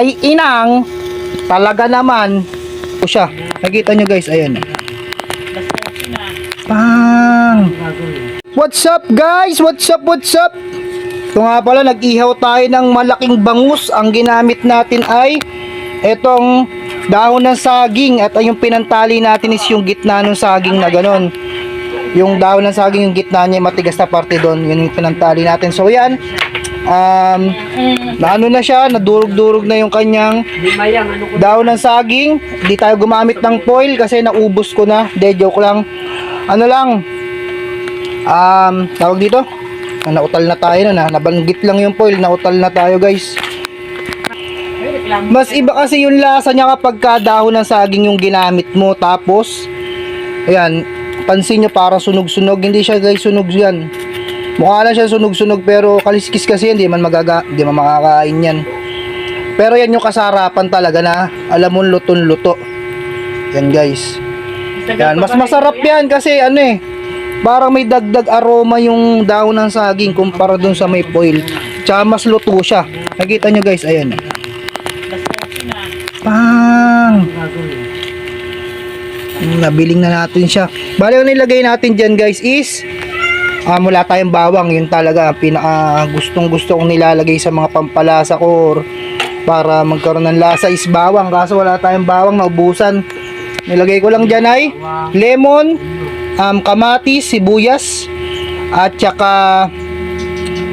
Ay inang, talaga naman. O siya, nakita nyo guys, ayan. Pang! What's up guys? What's up? What's up? Ito nga pala, nag-ihaw tayo ng malaking bangus. Ang ginamit natin ay etong dahon ng saging at yung pinantali natin is yung gitna ng saging na ganon. Yung dahon ng saging, yung gitna niya, matigas na parte doon. Yun yung pinantali natin. So yan, um, naano na siya, nadurog-durog na yung kanyang dahon ng saging. Hindi tayo gumamit ng foil kasi naubos ko na. De, joke lang. Ano lang, um, tawag dito, Ah, nautal na tayo na, nabanggit lang yung foil, nautal na tayo guys. Mas iba kasi yung lasa niya kapag ka dahon ng saging yung ginamit mo tapos ayan, pansin nyo para sunog-sunog, hindi siya guys sunog yan. Mukha lang siya sunog-sunog pero kaliskis kasi yan, di man magaga, di man makakain yan. Pero yan yung kasarapan talaga na alam mo luton-luto. Yan guys. Yan, mas masarap yan kasi ano eh, parang may dagdag aroma yung dahon ng saging kumpara dun sa may foil. Tsaka mas luto siya. Nakita nyo guys, ayan. Pang! Nabiling na natin siya. Bali, ang nilagay natin dyan guys is ah, wala tayong bawang. Yun talaga pinaka gustong gusto kong nilalagay sa mga pampalasa ko or para magkaroon ng lasa is bawang. Kaso wala tayong bawang, naubusan. Nilagay ko lang dyan ay lemon, um, kamatis, sibuyas, at saka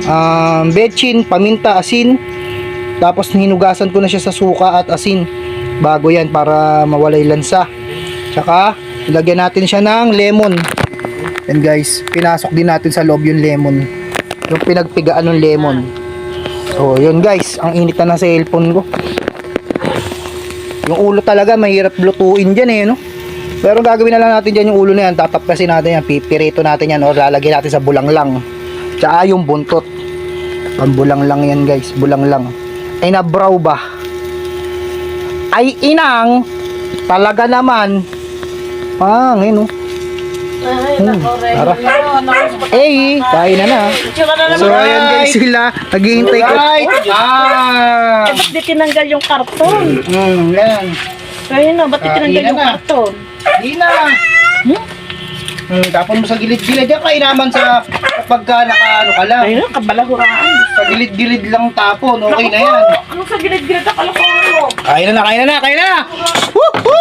um, betchin, paminta, asin. Tapos hinugasan ko na siya sa suka at asin bago yan para mawala yung lansa. Tsaka ilagyan natin siya ng lemon. And guys, pinasok din natin sa loob yung lemon. Yung pinagpigaan ng lemon. So, yun guys, ang init na ng cellphone ko. Yung ulo talaga mahirap lutuin dyan eh, no? Pero gagawin na lang natin dyan yung ulo na yan, tatapkasin natin yan, pipirito natin yan o lalagyan natin sa bulanglang. Tsaka yung buntot. Pambulang lang yan guys, bulang lang. Ay nabraw ba? Ay inang, talaga naman. Ah, ngayon oh. Ay, Hmm, nako, tara. Ano, ano, Eh, kain na na. Tsura na naman. So ayan guys sila, naghihintay ko. Ah! Eh, ba't di tinanggal yung karton? Hmm, yan. Kaya na, ba't di Ah, tinanggal ina yung na. karton? Di na. Hmm, tapon mo sa gilid-gilid. Yan kainaman sa pagka nakaano ka lang. Ayun, kabalahuraan. Sa gilid-gilid lang tapon, okay na yan. Ano sa gilid-gilid na kalokohan mo? Kain na na, kain na na, kain na na! Woohoo!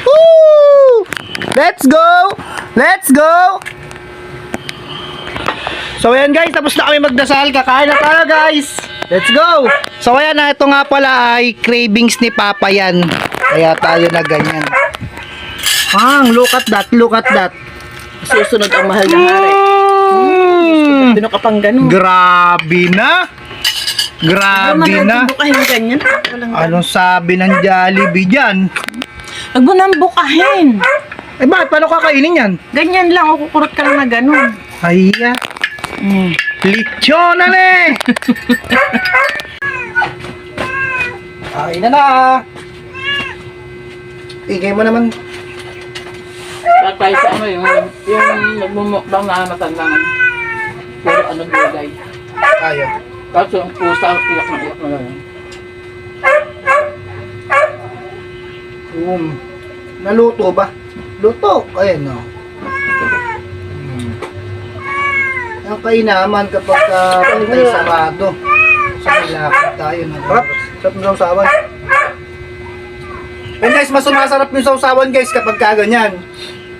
Woohoo! Let's go! Let's go! So ayan guys, tapos na kami magdasal. Kakain na tayo guys! Let's go! So ayan na, ito nga pala ay cravings ni Papa yan. Kaya tayo na ganyan. Pang, look at that, look at that. Susunod ang mahal na hari. Mm, Sino ka pang ganun? grabe na! Grabe na! bukahin ganyan. Walang Anong sabi ng Jollibee dyan? Huwag mo nang bukahin. Eh bakit? Paano kakainin yan? Ganyan lang, o kukurot ka lang na ganun. Haya. Mm. Lechon na ne! Kain na na! Tingay mo naman. At tayo sa ano yung, yung nagmumukbang na matandangan. Pero ano nilagay. Kaya. Kaso ang pusa, iyak na iyak na lang. Um, naluto ba? Luto. Ayan no. Hmm. Ang kainaman kapag uh, may sarado. Sa nilakad tayo na. Sarap. Sarap ng sausawan. And guys, mas sumasarap yung sausawan guys kapag kaganyan.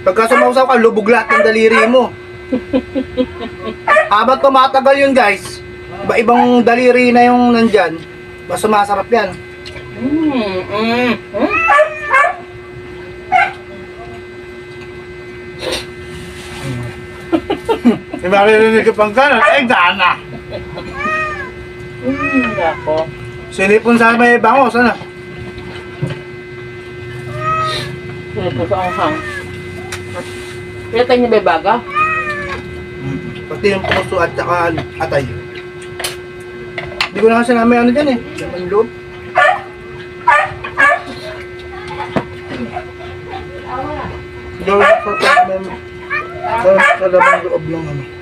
Pagka sumausaw ka, lubog lahat ng daliri mo. Habang tumatagal yun guys, iba-ibang daliri na yung nandyan, mas sumasarap yan. Mm, mm, mm. Di ba narinig ko pang gano'n? Eh, gana. Mm, ako. Silipon sa may bangos, ano? Ito sa anghang. Kaya tayo niya yung baga? Pati yung puso at saka atay. Hindi ko na kasi namin ano dyan eh. Yung loob. Doon sa sa sa lamang loob ng ano.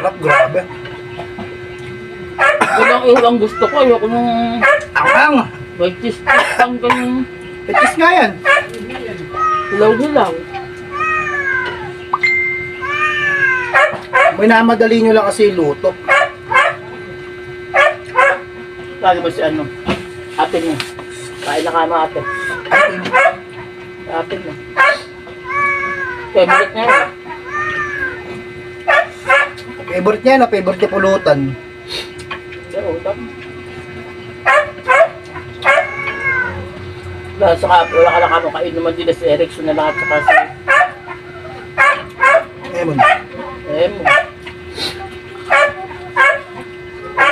Sarap, grabe. Gulong ang ilang gusto ko. Ayoko nung Ang may cheese pang kang Petis nga yan. hilaw-hilaw. May namadali nyo lang kasi luto. Lagi ba si ano? Ate mo. Kain na kama ate. Ate mo. Favorite niya yun. Favorite niya na, favorite niya pulutan. Utang. Wala sa ka, wala ka na kamo kain naman din si Erickson na lahat saka si Emon. Emo.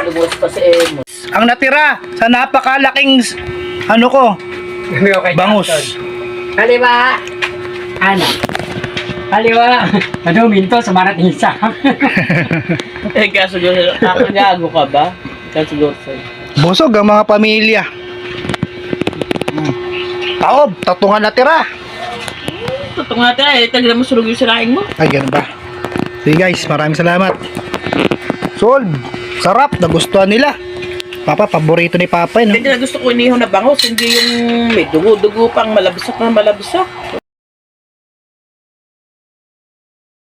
Lumuwas pa si Emo. Ang natira sa napakalaking ano ko, bangus. Kaliwa! Ano? Kaliwa! Ano, minto, sa Eh, kaso siguro, kakagago ka ba? Kaso siguro sa'yo. Busog ang mga pamilya. Mm. Taob, tatungan natira. Totoo nga tayo, eh, tagla mo sulog yung siraing mo. Ay, ganun ba? Sige guys, maraming salamat. Solve. Sarap, nagustuhan nila. Papa, paborito ni Papa yun. Hindi na gusto ko inihaw na bangus, hindi yung may dugo-dugo pang malabisak na malabisak.